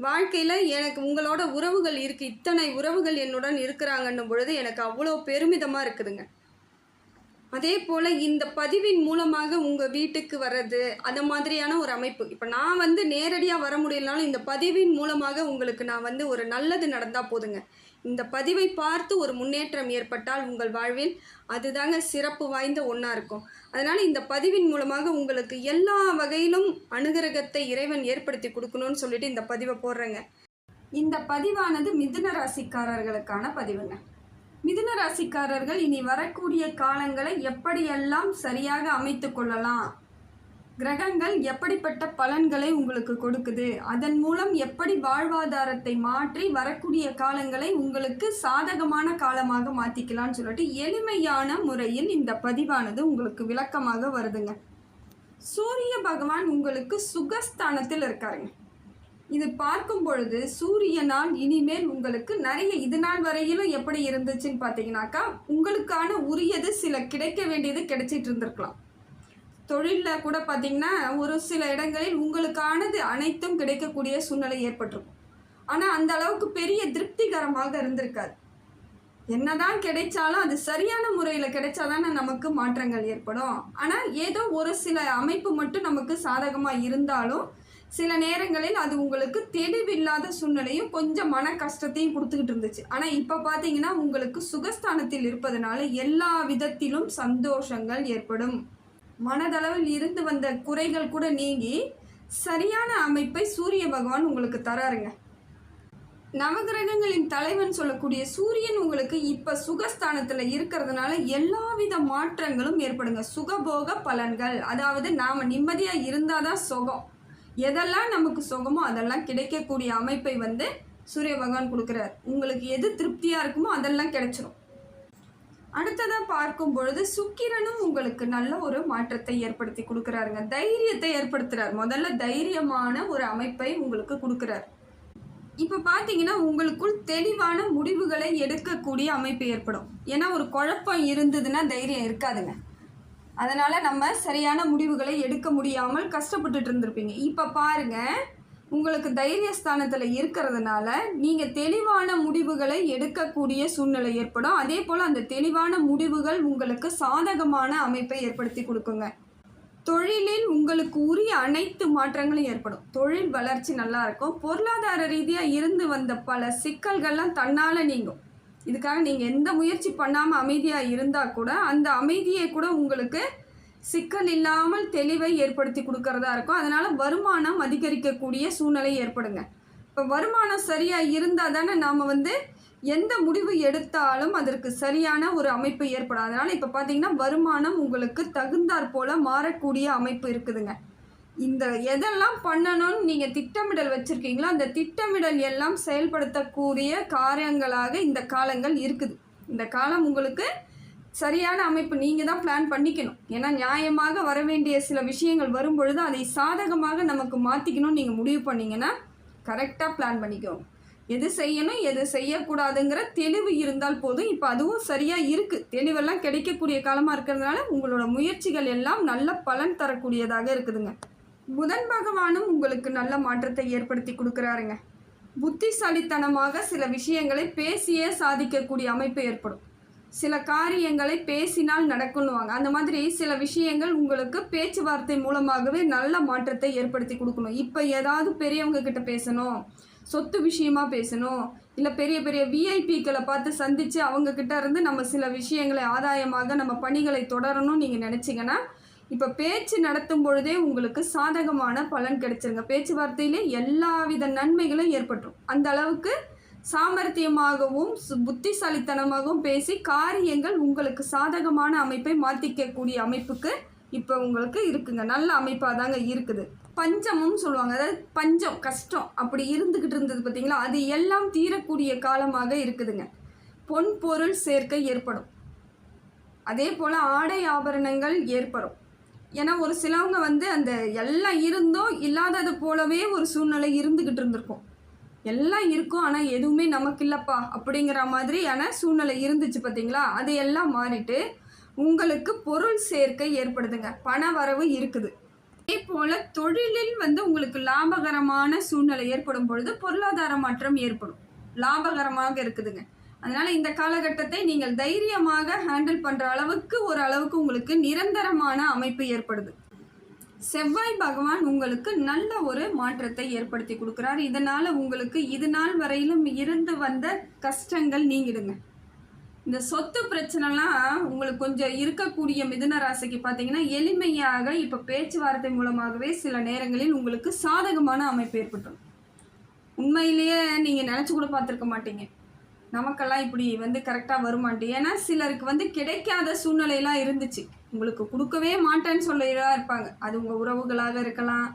வாழ்க்கையில் எனக்கு உங்களோட உறவுகள் இருக்குது இத்தனை உறவுகள் என்னுடன் இருக்கிறாங்கன்னும் பொழுது எனக்கு அவ்வளோ பெருமிதமாக இருக்குதுங்க. அதே போல் இந்த பதிவின் மூலமாக உங்கள் வீட்டுக்கு வர்றது அந்த மாதிரியான ஒரு அமைப்பு. இப்போ நான் வந்து நேரடியாக வர முடியலனாலும் இந்த பதிவின் மூலமாக உங்களுக்கு நான் வந்து ஒரு நல்லது நடந்தால் போதுங்க. இந்த பதிவை பார்த்து ஒரு முன்னேற்றம் ஏற்பட்டால் உங்கள் வாழ்வில் அதுதாங்க சிறப்பு வாய்ந்த ஒன்றா இருக்கும். அதனால் இந்த பதிவின் மூலமாக உங்களுக்கு எல்லா வகையிலும் அனுகிரகத்தை இறைவன் ஏற்படுத்தி கொடுக்கணும்னு சொல்லிட்டு இந்த பதிவை போடுறேங்க. இந்த பதிவானது மிதுன ராசிக்காரர்களுக்கான பதிவுங்க. மிதுன ராசிக்காரர்கள் இனி வரக்கூடிய காலங்களை எப்படியெல்லாம் சரியாக அமைத்து கொள்ளலாம்? கிரகங்கள் எப்படிப்பட்ட பலன்களை உங்களுக்கு கொடுக்குது? அதன் மூலம் எப்படி வாழ்வாதாரத்தை மாற்றி வரக்கூடிய காலங்களை உங்களுக்கு சாதகமான காலமாக மாற்றிக்கலாம்னு சொல்லிட்டு எளிமையான முறையில் இந்த பதிவானது உங்களுக்கு விளக்கமாக வருதுங்க. சூரிய பகவான் உங்களுக்கு சுகஸ்தானத்தில் இருக்காருங்க. இது பார்க்கும் பொழுது சூரியனால் இனிமேல் உங்களுக்கு நிறைய இது நாள் வரையிலும் எப்படி இருந்துச்சுன்னு பார்த்தீங்கன்னாக்கா உங்களுக்கான உரியது சில கிடைக்க வேண்டியது கிடைச்சிட்டு இருந்திருக்கலாம். தொழிலில் கூட பார்த்தீங்கன்னா ஒரு சில இடங்களில் உங்களுக்கானது அனைத்தும் கிடைக்கக்கூடிய சூழ்நிலை ஏற்பட்டிருக்கும். ஆனால் அந்த அளவுக்கு பெரிய திருப்திகரமாக இருந்திருக்காது. என்னதான் கிடைச்சாலும் அது சரியான முறையில் கிடைச்சாதானே நமக்கு மாற்றங்கள் ஏற்படும். ஆனால் ஏதோ ஒரு சில அமைப்பு மட்டும் நமக்கு சாதகமாக இருந்தாலும் சில நேரங்களில் அது உங்களுக்கு தெளிவில்லாத சூழ்நிலையும் கொஞ்சம் மன கஷ்டத்தையும் கொடுத்துக்கிட்டு இருந்துச்சு. ஆனால் இப்போ பார்த்தீங்கன்னா உங்களுக்கு சுகஸ்தானத்தில் இருப்பதனால எல்லா விதத்திலும் சந்தோஷங்கள் ஏற்படும். மனதளவில் இருந்து வந்த குறைகள் கூட நீங்கி சரியான அமைப்பை சூரிய பகவான் உங்களுக்கு தராருங்க. நவகிரகங்களின் தலைவன் சொல்லக்கூடிய சூரியன் உங்களுக்கு இப்போ சுகஸ்தானத்தில் இருக்கிறதுனால எல்லாவித மாற்றங்களும் ஏற்படுங்க. சுகபோக பலன்கள் அதாவது நாம் நிம்மதியாக இருந்தால் தான் சுகம். எதெல்லாம் நமக்கு சுகமோ அதெல்லாம் கிடைக்கக்கூடிய அமைப்பை வந்து சூரிய பகவான் கொடுக்குறார். உங்களுக்கு எது திருப்தியாக இருக்குமோ அதெல்லாம் கிடைச்சிரும். அடுத்ததாக பார்க்கும் பொழுது சுக்கிரனும் உங்களுக்கு நல்ல ஒரு மாற்றத்தை ஏற்படுத்தி கொடுக்குறாருங்க. தைரியத்தை ஏற்படுத்துறார். முதல்ல தைரியமான ஒரு அமைப்பை உங்களுக்கு கொடுக்குறார். இப்போ பார்த்தீங்கன்னா உங்களுக்குள் தெளிவான முடிவுகளை எடுக்கக்கூடிய அமைப்பு ஏற்படும். ஏன்னா ஒரு குழப்பம் இருந்ததுன்னா தைரியம் இருக்காதுங்க. அதனால் நம்ம சரியான முடிவுகளை எடுக்க முடியாமல் கஷ்டப்பட்டுட்டு இருந்திருப்பீங்க. இப்போ பாருங்கள் உங்களுக்கு தைரியஸ்தானத்தில் இருக்கிறதுனால நீங்கள் தெளிவான முடிவுகளை எடுக்கக்கூடிய சூழ்நிலை ஏற்படும். அதே போல் அந்த தெளிவான முடிவுகள் உங்களுக்கு சாதகமான அமைப்பை ஏற்படுத்தி கொடுக்குங்க. தொழிலில் உங்களுக்கு உரிய அனைத்து மாற்றங்களும் ஏற்படும். தொழில் வளர்ச்சி நல்லா இருக்கும். பொருளாதார ரீதியாக இருந்து வந்த பல சிக்கல்கள்லாம் தன்னால் நீங்கும். இதுக்காக நீங்கள் எந்த முயற்சி பண்ணாமல் அமைதியாக இருந்தால் கூட அந்த அமைதியை கூட உங்களுக்கு சிக்கல் இல்லாமல் தெளிவை ஏற்படுத்தி கொடுக்கறதா இருக்கும். அதனால் வருமானம் அதிகரிக்கக்கூடிய சூழ்நிலை ஏற்படுங்க. இப்போ வருமானம் சரியாக இருந்தால் தானே நாம் வந்து எந்த முடிவு எடுத்தாலும் அதற்கு சரியான ஒரு அமைப்பு ஏற்படும் அதனால் இப்போ பார்த்தீங்கன்னா வருமானம் உங்களுக்கு தகுந்தாற் போல் மாறக்கூடிய அமைப்பு இருக்குதுங்க. இந்த எதெல்லாம் பண்ணணும்னு நீங்கள் திட்டமிடல் வச்சுருக்கீங்களோ அந்த திட்டமிடல் எல்லாம் செயல்படுத்தக்கூடிய காரியங்களாக இந்த காலங்கள் இருக்குது. இந்த காலம் உங்களுக்கு சரியான அமைப்பு நீங்கள் தான் பிளான் பண்ணிக்கணும். ஏன்னா நியாயமாக வர வேண்டிய சில விஷயங்கள் வரும்பொழுது அதை சாதகமாக நமக்கு மாற்றிக்கணும்னு நீங்கள் முடிவு பண்ணீங்கன்னா கரெக்டாக பிளான் பண்ணிக்கணும் எது செய்யணும் எது செய்யக்கூடாதுங்கிற தெளிவு இருந்தால் போதும். இப்போ அதுவும் சரியாக இருக்குது தெளிவெல்லாம் கிடைக்கக்கூடிய காலமாக இருக்கிறதுனால உங்களோட முயற்சிகள் எல்லாம் நல்ல பலன் தரக்கூடியதாக இருக்குதுங்க. புதன் பகவானும் உங்களுக்கு நல்ல மாற்றத்தை ஏற்படுத்தி கொடுக்குறாருங்க. புத்திசாலித்தனமாக சில விஷயங்களை பேசியே சாதிக்கக்கூடிய அமைப்பு ஏற்படும். சில காரியங்களை பேசினால் நடக்கணுவாங்க அந்த மாதிரி சில விஷயங்கள் உங்களுக்கு பேச்சுவார்த்தை மூலமாகவே நல்ல மாற்றத்தை ஏற்படுத்தி கொடுக்கணும். இப்போ ஏதாவது பெரியவங்க கிட்ட பேசணும் சொத்து விஷயமா பேசணும் இல்லை பெரிய பெரிய விஐபிக்களை பார்த்து சந்தித்து அவங்கக்கிட்ட இருந்து நம்ம சில விஷயங்களை ஆதாயமாக நம்ம பணிகளை தொடரணும்னு நீங்கள் நினச்சிங்கன்னா இப்போ பேச்சு நடத்தும் பொழுதே உங்களுக்கு சாதகமான பலன் கிடைச்சிருங்க. பேச்சுவார்த்தையிலே எல்லாவித நன்மைகளும் ஏற்பட்டுரும். அந்த அளவுக்கு சாமர்த்தியமாகவும் சு- புத்திசாலித்தனமாகவும் பேசி காரியங்கள் உங்களுக்கு சாதகமான அமைப்பை மாற்றிக்கக்கூடிய அமைப்புக்கு இப்போ உங்களுக்கு இருக்குங்க. நல்ல அமைப்பாக தாங்க இருக்குது. பஞ்சமும் சொல்லுவாங்க. அதாவது பஞ்சம் கஷ்டம் அப்படி இருந்துக்கிட்டு இருந்தது பார்த்தீங்களா அது எல்லாம் தீரக்கூடிய காலமாக இருக்குதுங்க. பொன் பொருள் சேர்க்கை ஏற்படும். அதே போல் ஆடை ஆபரணங்கள் ஏற்படும். ஏன்னா ஒரு சிலவங்க வந்து அந்த எல்லாம் இருந்தும் இல்லாதது போலவே ஒரு சூழ்நிலை இருந்துக்கிட்டு இருந்திருக்கும். எல்லாம் இருக்கும் ஆனால் எதுவுமே நமக்கு இல்லைப்பா அப்படிங்கிற மாதிரியான சூழ்நிலை இருந்துச்சு பார்த்தீங்களா அது எல்லாம் மாறிட்டு உங்களுக்கு பொருள் சேர்க்கை ஏற்படுதுங்க. பண வரவு இருக்குது. அதே போல் தொழிலில் வந்து உங்களுக்கு லாபகரமான சூழ்நிலை ஏற்படும் பொழுது பொருளாதார மாற்றம் ஏற்படும். லாபகரமாக இருக்குதுங்க. அதனால இந்த காலகட்டத்தை நீங்கள் தைரியமாக ஹேண்டில் பண்ற அளவுக்கு ஒரு அளவுக்கு உங்களுக்கு நிரந்தரமான அமைப்பு ஏற்படுது. செவ்வாய் பகவான் உங்களுக்கு நல்ல ஒரு மாற்றத்தை ஏற்படுத்தி கொடுக்குறார். இதனால் உங்களுக்கு இது நாள் வரையிலும் இருந்து வந்த கஷ்டங்கள் நீங்கிடுங்க. இந்த சொத்து பிரச்சனைலாம் உங்களுக்கு கொஞ்சம் இருக்கக்கூடிய மிதுன ராசிக்கு பார்த்தீங்கன்னா எளிமையாக இப்போ பேச்சுவார்த்தை மூலமாகவே சில நேரங்களில் உங்களுக்கு சாதகமான அமைப்பு ஏற்பட்டுரும். உண்மையிலேயே நீங்கள் நினச்சி கூட பார்த்துருக்க மாட்டீங்க. நமக்கெல்லாம் இப்படி வந்து கரெக்டாக வருமான்ட்டு ஏன்னா சிலருக்கு வந்து கிடைக்காத சூழ்நிலையெல்லாம் இருந்துச்சு. உங்களுக்கு கொடுக்கவே மாட்டேன்னு சொல்லலாம் இருப்பாங்க. அது உங்கள் உறவுகளாக இருக்கலாம்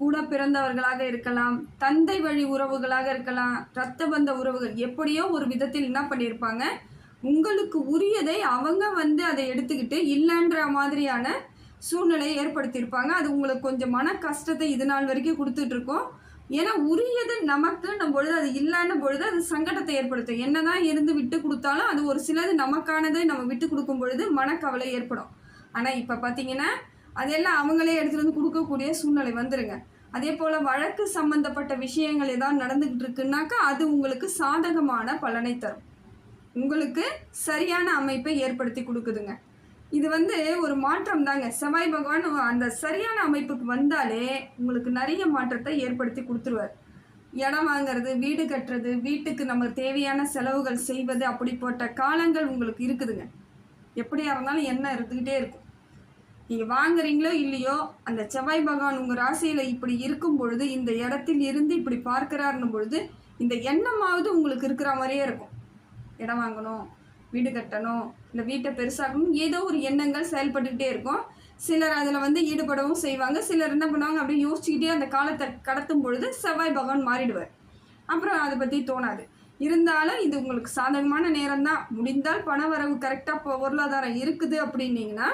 கூட பிறந்தவர்களாக இருக்கலாம் தந்தை வழி உறவுகளாக இருக்கலாம் ரத்த பந்த உறவுகள் எப்படியோ ஒரு விதத்தில் என்ன பண்ணியிருப்பாங்க? உங்களுக்கு உரியதை அவங்க வந்து அதை எடுத்துக்கிட்டு இல்லைன்ற மாதிரியான சூழ்நிலையை ஏற்படுத்தியிருப்பாங்க. அது உங்களுக்கு கொஞ்சம் மன கஷ்டத்தை இது நாள் வரைக்கும் கொடுத்துட்ருக்கோம் ஏன்னா உரியது நமக்குன்னும் பொழுது அது இல்லைன்னும் பொழுது அது சங்கடத்தை ஏற்படுத்தும். என்னதான் இருந்து விட்டு கொடுத்தாலும் அது ஒரு சிலது நமக்கானது நம்ம விட்டு கொடுக்கும் பொழுது மனக்கவலை ஏற்படும். ஆனால் இப்போ பார்த்தீங்கன்னா அதெல்லாம் அவங்களே எடுத்துகிட்டு வந்து கொடுக்கக்கூடிய சூழ்நிலை வந்துருங்க. அதே போல் வழக்கு சம்மந்தப்பட்ட விஷயங்கள் ஏதாவது நடந்துக்கிட்டு இருக்குன்னாக்கா அது உங்களுக்கு சாதகமான பலனை தரும். உங்களுக்கு சரியான அமைப்பை ஏற்படுத்தி கொடுக்குதுங்க. இது வந்து ஒரு மாற்றம் தாங்க செவ்வாய் பகவான் அந்த சரியான அமைப்புக்கு வந்தாலே உங்களுக்கு நிறைய மாற்றத்தை ஏற்படுத்தி கொடுத்துருவார். இடம் வாங்குறது வீடு கட்டுறது வீட்டுக்கு நம்ம தேவையான செலவுகள் செய்வது அப்படிப்பட்ட காலங்கள் உங்களுக்கு இருக்குதுங்க. எப்படியா இருந்தாலும் எண்ணம் இருந்துக்கிட்டே இருக்கும். நீங்கள் வாங்குறீங்களோ இல்லையோ அந்த செவ்வாய் பகவான் உங்கள் ராசியில் இப்படி இருக்கும் பொழுது இந்த இடத்தில் இருந்து இப்படி பார்க்கிறாருன்னும் பொழுது இந்த எண்ணமாவது உங்களுக்கு இருக்கிற மாதிரியே இருக்கும். இடம் வாங்கணும் வீடு கட்டணும் இல்லை வீட்டை பெருசாகணும் ஏதோ ஒரு எண்ணங்கள் செயல்பட்டுக்கிட்டே இருக்கும். சிலர் அதில் வந்து ஈடுபடவும் செய்வாங்க. சிலர் என்ன பண்ணுவாங்க? அப்படியே யோசிச்சுக்கிட்டே அந்த காலத்தை கடத்தும் பொழுது செவ்வாய் பகவான் மாறிடுவார். அப்புறம் அதை பற்றி தோணாது. இருந்தாலும் இது உங்களுக்கு சாதகமான நேரம் தான் முடிந்தால் பண வரவு கரெக்டாக பொருளாதாரம் இருக்குது அப்படின்னீங்கன்னா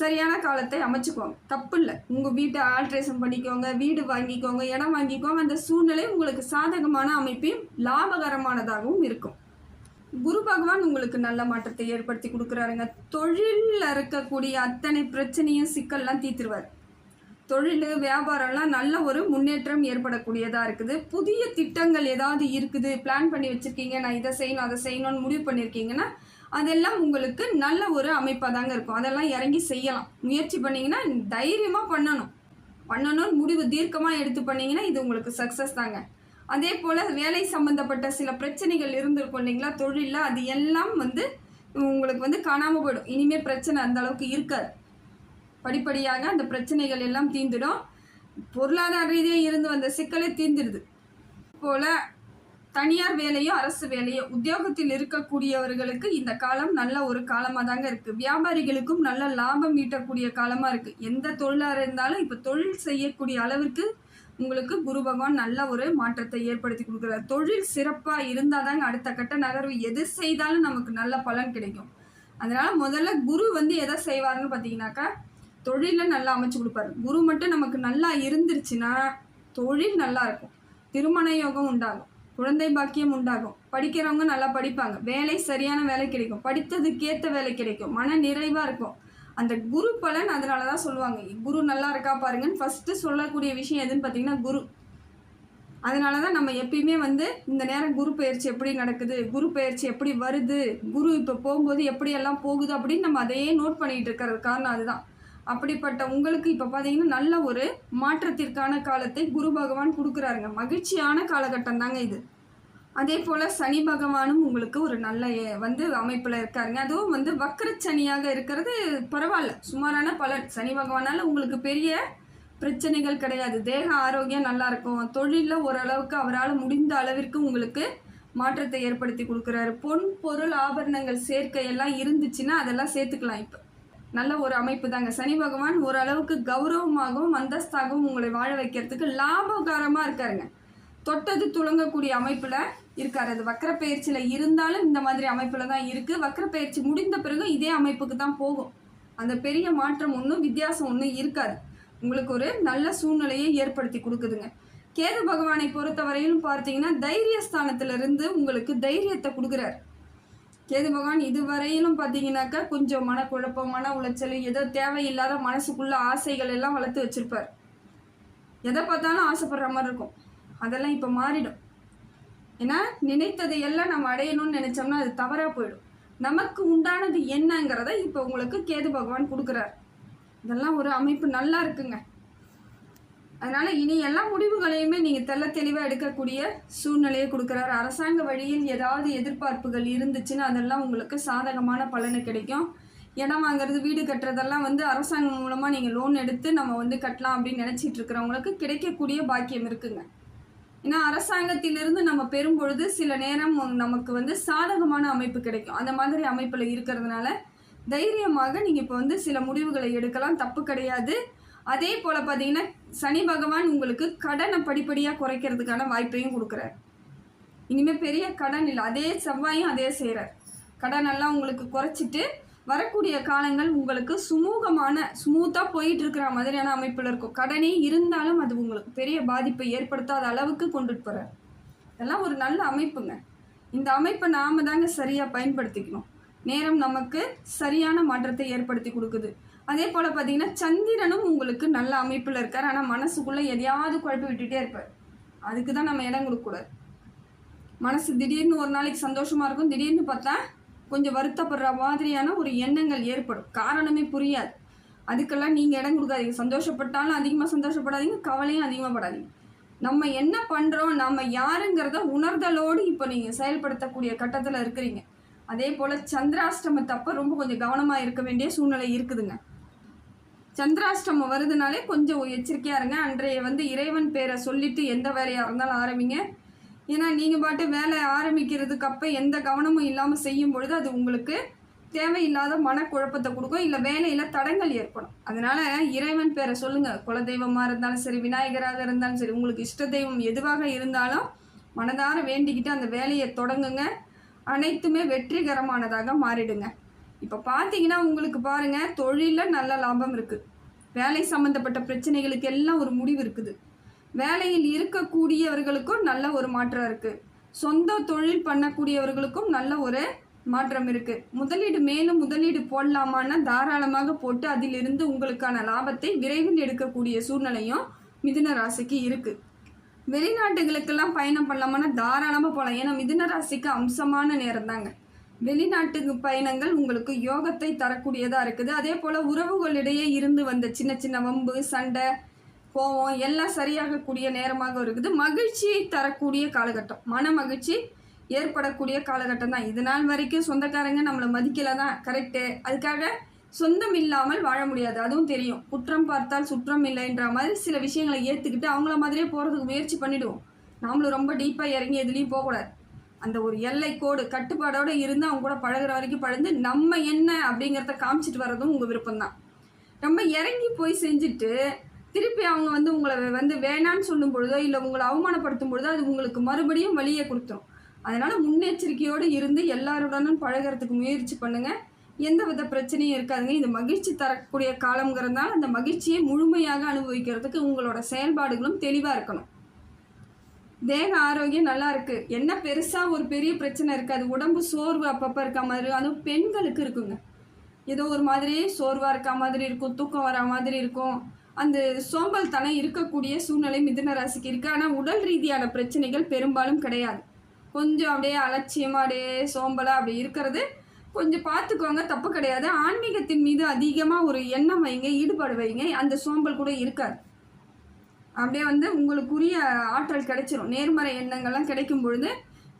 சரியான காலத்தை அமைச்சுக்கோங்க. தப்பு இல்லை. உங்கள் வீட்டை ஆல்ட்ரேஷன் பண்ணிக்கோங்க வீடு வாங்கிக்கோங்க இடம் வாங்கிக்கோங்க. அந்த சூழ்நிலை உங்களுக்கு சாதகமான அமைப்பையும் லாபகரமானதாகவும் இருக்கும். குரு பகவான் உங்களுக்கு நல்ல மாற்றத்தை ஏற்படுத்தி கொடுக்குறாருங்க. தொழிலில் இருக்கக்கூடிய அத்தனை பிரச்சனையும் சிக்கல்லாம் தீர்த்துருவார். தொழில் வியாபாரம்லாம் நல்ல ஒரு முன்னேற்றம் ஏற்படக்கூடியதாக இருக்குது. புதிய திட்டங்கள் ஏதாவது இருக்குது? பிளான் பண்ணி வச்சுருக்கீங்க. நான் இதை செய்யணும் அதை செய்யணும்னு முடிவு பண்ணியிருக்கீங்கன்னா அதெல்லாம் உங்களுக்கு நல்ல ஒரு அமைப்பாக தாங்க இருக்கும். அதெல்லாம் இறங்கி செய்யலாம். முயற்சி பண்ணிங்கன்னா தைரியமாக பண்ணணும். பண்ணணும்னு முடிவு தீர்க்கமாக எடுத்து பண்ணிங்கன்னா இது உங்களுக்கு சக்ஸஸ் தாங்க. அதே போல் வேலை சம்மந்தப்பட்ட சில பிரச்சனைகள் இருந்திருக்கும் இல்லைங்களா? தொழிலில் அது எல்லாம் வந்து உங்களுக்கு வந்து காணாமல் போயிடும். இனிமேல் பிரச்சனை அந்த அளவுக்கு இருக்காது. படிப்படியாக அந்த பிரச்சனைகள் எல்லாம் தீர்ந்துடும். பொருளாதார ரீதியாக இருந்து வந்த சிக்கலே தீர்ந்துடுது. போல் தனியார் வேலையோ அரசு வேலையோ உத்தியோகத்தில் இருக்கக்கூடியவர்களுக்கு இந்த காலம் நல்ல ஒரு காலமாக தாங்க இருக்குது வியாபாரிகளுக்கும் நல்ல லாபம் ஈட்டக்கூடிய காலமாக இருக்குது எந்த தொழிலாக இருந்தாலும் இப்போ தொழில் செய்யக்கூடிய அளவிற்கு உங்களுக்கு குரு பகவான் நல்ல ஒரு மாற்றத்தை ஏற்படுத்தி கொடுக்குறார். தொழில் சிறப்பாக இருந்தால் தாங்க அடுத்த கட்ட நகர்வு. எது செய்தாலும் நமக்கு நல்ல பலன் கிடைக்கும். அதனால் முதல்ல குரு வந்து எதை செய்வாருன்னு பார்த்தீங்கன்னாக்கா தொழிலில் நல்லா அமைச்சு கொடுப்பாரு. குரு மட்டும் நமக்கு நல்லா இருந்துருச்சுன்னா தொழில் நல்லா இருக்கும். திருமண யோகம் உண்டாகும். குழந்தை பாக்கியம் உண்டாகும். படிக்கிறவங்க நல்லா படிப்பாங்க. வேலை சரியான வேலை கிடைக்கும். படித்ததுக்கேற்ற வேலை கிடைக்கும். மன நிறைவாக இருக்கும். அந்த குரு பலன் அதனால தான் சொல்லுவாங்க. குரு நல்லா இருக்கா பாருங்கன்னு ஃபஸ்ட்டு சொல்லக்கூடிய விஷயம் எதுன்னு பார்த்தீங்கன்னா குரு. அதனால தான் நம்ம எப்பயுமே வந்து இந்த நேரம் குரு பயிற்சி எப்படி நடக்குது குரு பயிற்சி எப்படி வருது குரு இப்போ போகும்போது எப்படியெல்லாம் போகுது அப்படின்னு நம்ம அதையே நோட் பண்ணிகிட்டு இருக்கிறது காரணம் அதுதான். அப்படிப்பட்ட உங்களுக்கு இப்போ பார்த்தீங்கன்னா நல்ல ஒரு மாற்றத்திற்கான காலத்தை குரு பகவான் கொடுக்குறாருங்க. மகிழ்ச்சியான காலகட்டம் தாங்க இது. அதே போல் சனி பகவானும் உங்களுக்கு ஒரு நல்ல வந்து அமைப்பில் இருக்காருங்க. அதுவும் வந்து வக்கரச்சனியாக இருக்கிறது பரவாயில்ல. சுமாரான பலன். சனி பகவானால் உங்களுக்கு பெரிய பிரச்சனைகள் கிடையாது. தேக ஆரோக்கியம் நல்லா இருக்கும். தொழிலில் ஓரளவுக்கு அவரால் முடிந்த அளவிற்கு உங்களுக்கு மாற்றத்தை ஏற்படுத்தி கொடுக்குறாரு. பொன் பொருள் ஆபரணங்கள் சேர்க்கை எல்லாம் இருந்துச்சுன்னா அதெல்லாம் சேர்த்துக்கலாம் இப்போ. நல்ல ஒரு அமைப்பு தாங்க. சனி பகவான் ஓரளவுக்கு கௌரவமாகவும் அந்தஸ்தாகவும் உங்களை வாழ வைக்கிறதுக்கு லாபகரமாக இருக்காருங்க. தொட்டது துளங்கக்கூடிய அமைப்பில் இருக்கார். அது வக்கரப்பெயர்ச்சியில் இருந்தாலும் இந்த மாதிரி அமைப்பில் தான் இருக்குது பயிற்சி முடிந்த பிறகு இதே அமைப்புக்கு தான் போகும். அந்த பெரிய மாற்றம் ஒன்றும் வித்தியாசம் ஒன்றும் இருக்காது. உங்களுக்கு ஒரு நல்ல சூழ்நிலையை ஏற்படுத்தி கொடுக்குதுங்க. கேது பகவானை பொறுத்தவரையிலும் பார்த்தீங்கன்னா தைரியஸ்தானத்திலிருந்து உங்களுக்கு தைரியத்தை கொடுக்குறாரு. கேது பகவான் இதுவரையிலும் பார்த்தீங்கன்னாக்கா கொஞ்சம் மனக்குழப்பம் மன உளைச்சல் ஏதோ தேவையில்லாத மனசுக்குள்ள ஆசைகள் எல்லாம் வளர்த்து வச்சிருப்பார். எதை பார்த்தாலும் ஆசைப்படுற மாதிரி இருக்கும். அதெல்லாம் இப்போ மாறிடும். ஏன்னா நினைத்ததை எல்லாம் நம்ம அடையணும்னு நினைச்சோம்னா அது தவறாக போயிடும். நமக்கு உண்டானது என்னங்கிறத இப்போ உங்களுக்கு கேது பகவான் கொடுக்குறார். இதெல்லாம் ஒரு அமைப்பு நல்லா இருக்குங்க. அதனால் இனி எல்லா முடிவுகளையுமே நீங்கள் தெள்ள தெளிவாக எடுக்கக்கூடிய சூழ்நிலையை கொடுக்குறாரு. அரசாங்க வழியில் ஏதாவது எதிர்பார்ப்புகள் இருந்துச்சுன்னா அதெல்லாம் உங்களுக்கு சாதகமான பலனு கிடைக்கும். இடம் வாங்குறது வீடு கட்டுறதெல்லாம் வந்து அரசாங்கம் மூலமாக நீங்கள் லோன் எடுத்து நம்ம வந்து கட்டலாம் அப்படின்னு நினச்சிட்டு இருக்கிறவங்களுக்கு கிடைக்கக்கூடிய பாக்கியம் இருக்குங்க. ஏன்னா அரசாங்கத்திலிருந்து நம்ம பெறும் பொழுது சில நேரம் நமக்கு வந்து சாதகமான அமைப்பு கிடைக்கும். அந்த மாதிரி அமைப்பில் இருக்கிறதுனால தைரியமாக நீங்கள் இப்போ வந்து சில முடிவுகளை எடுக்கலாம். தப்பு கிடையாது. அதே போல் பார்த்தீங்கன்னா சனி பகவான் உங்களுக்கு கடனை படிப்படியாக குறைக்கிறதுக்கான வாய்ப்பையும் கொடுக்குறார். இனிமேல் பெரிய கடன் இல்லை. அதே செவ்வாயும் அதே செய்கிறார் கடன் எல்லாம் உங்களுக்கு குறைச்சிட்டு வரக்கூடிய காலங்கள் உங்களுக்கு சுமூகமான ஸ்மூத்தாக போயிட்டு இருக்கிற மாதிரியான அமைப்பில் இருக்கும். கடனே இருந்தாலும் அது உங்களுக்கு பெரிய பாதிப்பை ஏற்படுத்தாத அளவுக்கு கொண்டுட்டு போகிறார் இதெல்லாம் ஒரு நல்ல அமைப்புங்க. இந்த அமைப்பை நாம் தாங்க சரியாக பயன்படுத்திக்கணும். நேரம் நமக்கு சரியான மாற்றத்தை ஏற்படுத்தி கொடுக்குது. அதே போல் பார்த்தீங்கன்னா சந்திரனும் உங்களுக்கு நல்ல அமைப்பில் இருக்கார். ஆனால் மனசுக்குள்ளே எதையாவது குழப்பி விட்டுட்டே இருப்பார். அதுக்கு தான் நம்ம இடம் கொடுக்கக்கூடாது மனசு திடீர்னு ஒரு நாளைக்கு சந்தோஷமாக இருக்கும். திடீர்னு பார்த்தா கொஞ்சம் வருத்தப்படுற மாதிரியான ஒரு எண்ணங்கள் ஏற்படும். காரணமே புரியாது. அதுக்கெல்லாம் நீங்கள் இடம் கொடுக்காதீங்க. சந்தோஷப்பட்டாலும் அதிகமாக சந்தோஷப்படாதீங்க. கவலையும் அதிகமாக படாதீங்க நம்ம என்ன பண்ணுறோம் நம்ம யாருங்கிறத உணர்தலோடு இப்போ நீங்கள் செயல்படுத்தக்கூடிய கட்டத்தில் இருக்கிறீங்க. அதே போல் சந்திராஷ்டமத்தப்போ ரொம்ப கொஞ்சம் கவனமாக இருக்க வேண்டிய சூழ்நிலை இருக்குதுங்க. சந்திராஷ்டமம் வருதுனாலே கொஞ்சம் எச்சரிக்கையாக இருங்க. அன்றைய வந்து இறைவன் பேரை சொல்லிட்டு எந்த வேலையாக இருந்தாலும் ஆரம்பிங்க. ஏன்னா நீங்கள் பாட்டு வேலை ஆரம்பிக்கிறதுக்கு அப்போ எந்த கவனமும் இல்லாமல் செய்யும் பொழுது அது உங்களுக்கு தேவையில்லாத மனக்குழப்பத்தை கொடுக்கும். இல்லை வேலையில் தடங்கள் ஏற்படும். அதனால இறைவன் பேரை சொல்லுங்கள் குலதெய்வமாக இருந்தாலும் சரி விநாயகராக இருந்தாலும் சரி உங்களுக்கு இஷ்ட தெய்வம் எதுவாக இருந்தாலும் மனதார வேண்டிக்கிட்டு அந்த வேலையை தொடங்குங்க. அனைத்துமே வெற்றிகரமானதாக மாறிடுங்க. இப்போ பார்த்தீங்கன்னா உங்களுக்கு பாருங்க தொழிலில் நல்ல லாபம் இருக்குது வேலை சம்மந்தப்பட்ட பிரச்சனைகளுக்கு எல்லாம் ஒரு முடிவு இருக்குது. வேலையில் இருக்கக்கூடியவர்களுக்கும் நல்ல ஒரு மாற்றம் இருக்குது சொந்த தொழில் பண்ணக்கூடியவர்களுக்கும் நல்ல ஒரு மாற்றம் இருக்குது முதலீடு மேலும் முதலீடு போடலாமான்னா தாராளமாக போட்டு அதிலிருந்து உங்களுக்கான லாபத்தை விரைவில் எடுக்கக்கூடிய சூழ்நிலையும் மிதுன ராசிக்கு இருக்குது வெளிநாட்டுகளுக்கெல்லாம் பயணம் பண்ணலாமான்னா தாராளமாக போகலாம் ஏன்னா மிதுன ராசிக்கு அம்சமான நேரம் தாங்க. வெளிநாட்டுக்கு பயணங்கள் உங்களுக்கு யோகத்தை தரக்கூடியதாக இருக்குது. அதே போல் உறவுகளிடையே இருந்து வந்த சின்ன சின்ன வம்பு சண்டை போவோம். எல்லாம் சரியாகக்கூடிய நேரமாக இருக்குது. மகிழ்ச்சியை தரக்கூடிய காலகட்டம். மன மகிழ்ச்சி ஏற்படக்கூடிய காலகட்டம் தான். இது நாள் வரைக்கும் சொந்தக்காரங்க நம்மளை மதிக்கல தான் கரெக்டு அதுக்காக சொந்தம் இல்லாமல் வாழ முடியாது. அதுவும் தெரியும். குற்றம் பார்த்தால் சுற்றம் இல்லைன்ற மாதிரி சில விஷயங்களை ஏற்றுக்கிட்டு அவங்கள மாதிரியே போகிறதுக்கு முயற்சி பண்ணிவிடுவோம் நாமளும் ரொம்ப டீப்பாக இறங்கி எதுலேயும் போகக்கூடாது. அந்த ஒரு எல்லை கோடு கட்டுப்பாடோடு இருந்து அவங்க கூட பழகுற வரைக்கும் பழந்து நம்ம என்ன அப்படிங்கிறத காமிச்சிட்டு வர்றதும் உங்கள் விருப்பம்தான். நம்ம இறங்கி போய் செஞ்சுட்டு திருப்பி அவங்க வந்து உங்களை வந்து வேணான்னு சொல்லும் பொழுதோ இல்லை உங்களை அவமானப்படுத்தும் பொழுதோ அது உங்களுக்கு மறுபடியும் வழியை கொடுத்துரும். அதனால் முன்னெச்சரிக்கையோடு இருந்து எல்லாருடனும் பழகுறதுக்கு முயற்சி பண்ணுங்கள் எந்த வித பிரச்சனையும் இருக்காதுங்க. இது மகிழ்ச்சி தரக்கூடிய காலங்கிறதுனால அந்த மகிழ்ச்சியை முழுமையாக அனுபவிக்கிறதுக்கு உங்களோட செயல்பாடுகளும் தெளிவாக இருக்கணும். தேக ஆரோக்கியம் நல்லா இருக்கு. என்ன பெருசாக ஒரு பெரிய பிரச்சனை இருக்காது. உடம்பு சோர்வு அப்பப்போ இருக்க மாதிரி அதுவும் பெண்களுக்கு இருக்குங்க. ஏதோ ஒரு மாதிரி சோர்வாக இருக்க மாதிரி இருக்கும் தூக்கம் வர மாதிரி இருக்கும். அந்த சோம்பல் தனம் இருக்கக்கூடிய சூழ்நிலை மிதுன ராசிக்கு இருக்குது ஆனால் உடல் ரீதியான பிரச்சனைகள் பெரும்பாலும் கிடையாது. கொஞ்சம் அப்படியே அலட்சியமாக அப்படியே சோம்பலாக அப்படி இருக்கிறது கொஞ்சம் பார்த்துக்கோங்க தப்பு கிடையாது. ஆன்மீகத்தின் மீது அதிகமாக ஒரு எண்ணம் வைங்க ஈடுபாடு வைங்க அந்த சோம்பல் கூட இருக்காது. அப்படியே வந்து உங்களுக்குரிய ஆற்றல் கிடைச்சிரும். நேர்மறை எண்ணங்கள்லாம் கிடைக்கும் பொழுது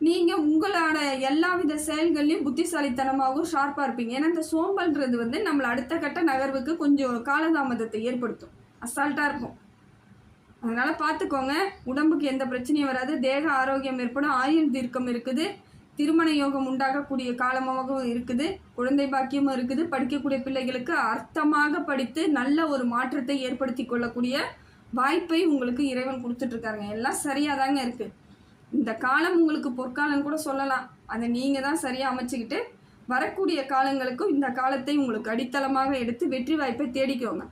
நீங்கள் உங்களோட எல்லா வித செயல்கள்லையும் புத்திசாலித்தனமாகவும் ஷார்ப்பாக இருப்பீங்க. ஏன்னா இந்த சோம்பல்ன்றது வந்து நம்மளை அடுத்த கட்ட நகர்வுக்கு கொஞ்சம் காலதாமதத்தை ஏற்படுத்தும். அசால்ட்டாக இருக்கும். அதனால் பார்த்துக்கோங்க உடம்புக்கு எந்த பிரச்சனையும் வராது தேக ஆரோக்கியம் ஏற்படும் ஆயுள் தீர்க்கம் இருக்குது திருமண யோகம் உண்டாகக்கூடிய காலமாகவும் இருக்குது குழந்தை பாக்கியமும் இருக்குது படிக்கக்கூடிய பிள்ளைகளுக்கு அர்த்தமாக படித்து நல்ல ஒரு மாற்றத்தை ஏற்படுத்தி கொள்ளக்கூடிய வாய்ப்பை உங்களுக்கு இறைவன் கொடுத்துட்ருக்காருங்க. எல்லாம் சரியாக தாங்க இருக்குது இந்த காலம் உங்களுக்கு பொற்காலம் கூட சொல்லலாம். அதை நீங்கள் தான் சரியாக அமைச்சிக்கிட்டு வரக்கூடிய காலங்களுக்கும் இந்த காலத்தை உங்களுக்கு அடித்தளமாக எடுத்து வெற்றி வாய்ப்பை தேடிக்கோங்க.